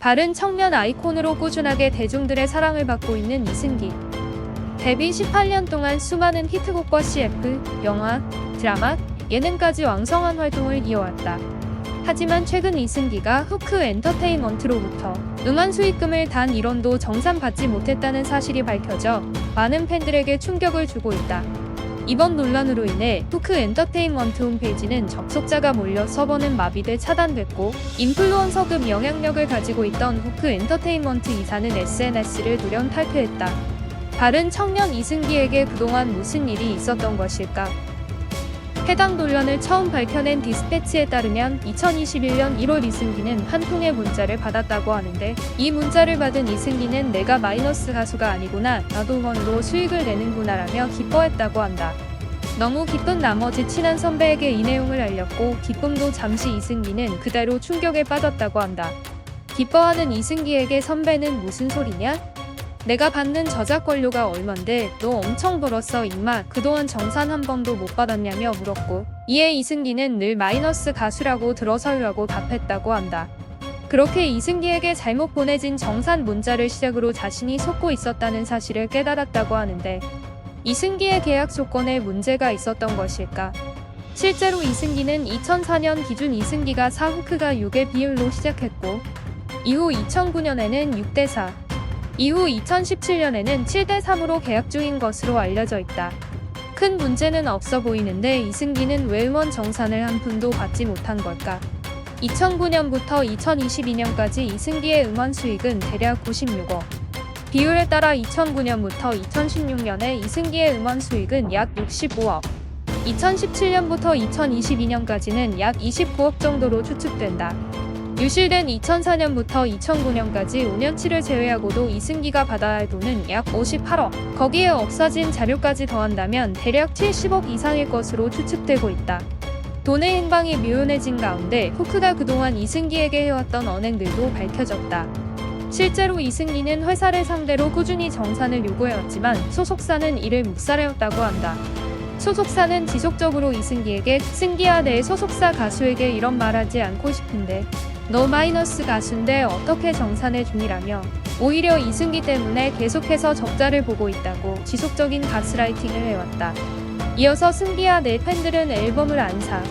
바른 청년 아이콘으로 꾸준하게 대중들의 사랑을 받고 있는 이승기. 데뷔 18년 동안 수많은 히트곡과 CF, 영화, 드라마, 예능까지 왕성한 활동을 이어왔다. 하지만 최근 이승기가 후크 엔터테인먼트로부터 음원 수익금을 단 1원도 정산받지 못했다는 사실이 밝혀져 많은 팬들에게 충격을 주고 있다. 이번 논란으로 인해 후크 엔터테인먼트 홈페이지는 접속자가 몰려 서버는 마비돼 차단됐고 인플루언서급 영향력을 가지고 있던 후크 엔터테인먼트 이사는 SNS를 돌연 탈퇴했다. 다른 청년 이승기에게 그동안 무슨 일이 있었던 것일까? 해당 논란을 처음 밝혀낸 디스패치에 따르면 2021년 1월 이승기는 한 통의 문자를 받았다고 하는데 이 문자를 받은 이승기는 내가 마이너스 가수가 아니구나 나도 음원으로 수익을 내는구나라며 기뻐했다고 한다. 너무 기쁜 나머지 친한 선배에게 이 내용을 알렸고 기쁨도 잠시 이승기는 그대로 충격에 빠졌다고 한다. 기뻐하는 이승기에게 선배는 무슨 소리냐? 내가 받는 저작권료가 얼만데 너 엄청 벌었어 임마 그동안 정산 한 번도 못 받았냐며 물었고 이에 이승기는 늘 마이너스 가수라고 들어서요라고 답했다고 한다. 그렇게 이승기에게 잘못 보내진 정산 문자를 시작으로 자신이 속고 있었다는 사실을 깨달았다고 하는데 이승기의 계약 조건에 문제가 있었던 것일까? 실제로 이승기는 2004년 기준 이승기가 4후크가 6의 비율로 시작했고 이후 2009년에는 6대4 이후 2017년에는 7대3으로 계약 중인 것으로 알려져 있다. 큰 문제는 없어 보이는데 이승기는 왜 음원 정산을 한 푼도 받지 못한 걸까? 2009년부터 2022년까지 이승기의 음원 수익은 대략 96억. 비율에 따라 2009년부터 2016년에 이승기의 음원 수익은 약 65억. 2017년부터 2022년까지는 약 29억 정도로 추측된다. 유실된 2004년부터 2009년까지 5년치를 제외하고도 이승기가 받아야 할 돈은 약 58억. 거기에 없어진 자료까지 더한다면 대략 70억 이상일 것으로 추측되고 있다. 돈의 행방이 묘연해진 가운데 후크가 그동안 이승기에게 해왔던 언행들도 밝혀졌다. 실제로 이승기는 회사를 상대로 꾸준히 정산을 요구해왔지만 소속사는 이를 묵살해왔다고 한다. 소속사는 지속적으로 이승기에게 승기야 내 소속사 가수에게 이런 말하지 않고 싶은데 너 마이너스 가수인데 어떻게 정산해 중이라며 오히려 이승기 때문에 계속해서 적자를 보고 있다고 지속적인 가스라이팅을 해왔다. 이어서 승기야 내 팬들은 앨범을 안 사.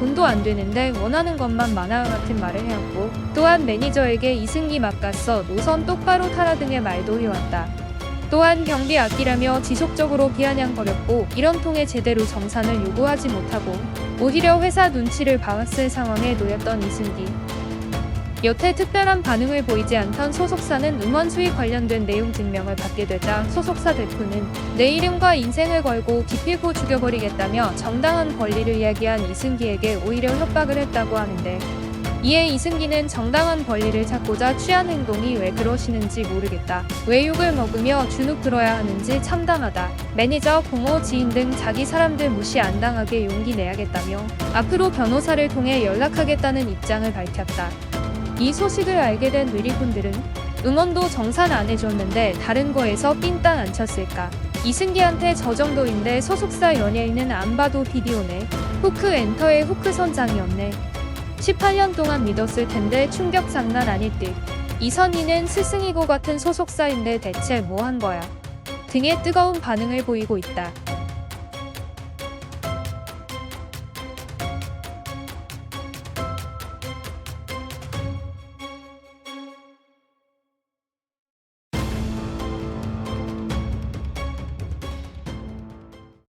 돈도 안 되는데 원하는 것만 많아 같은 말을 해왔고 또한 매니저에게 이승기 막갔어 노선 똑바로 타라 등의 말도 해왔다. 또한 경비 아끼라며 지속적으로 비아냥거렸고 이런 통에 제대로 정산을 요구하지 못하고 오히려 회사 눈치를 봐왔을 상황에 놓였던 이승기. 여태 특별한 반응을 보이지 않던 소속사는 음원 수익 관련된 내용 증명을 받게 되자 소속사 대표는 내 이름과 인생을 걸고 기필코 죽여버리겠다며 정당한 권리를 이야기한 이승기에게 오히려 협박을 했다고 하는데 이에 이승기는 정당한 권리를 찾고자 취한 행동이 왜 그러시는지 모르겠다. 왜 욕을 먹으며 주눅 들어야 하는지 참담하다. 매니저, 공호, 지인 등 자기 사람들 무시 안 당하게 용기 내야겠다며 앞으로 변호사를 통해 연락하겠다는 입장을 밝혔다. 이 소식을 알게 된 누리꾼들은 응원도 정산 안 해줬는데 다른 거에서 삥땅 안 쳤을까? 이승기한테 저 정도인데 소속사 연예인은 안 봐도 비디오네. 후크 엔터의 후크 선장이었네. 18년 동안 믿었을 텐데 충격 장난 아닐 듯. 이선희는 스승이고 같은 소속사인데 대체 뭐 한 거야? 등의 뜨거운 반응을 보이고 있다.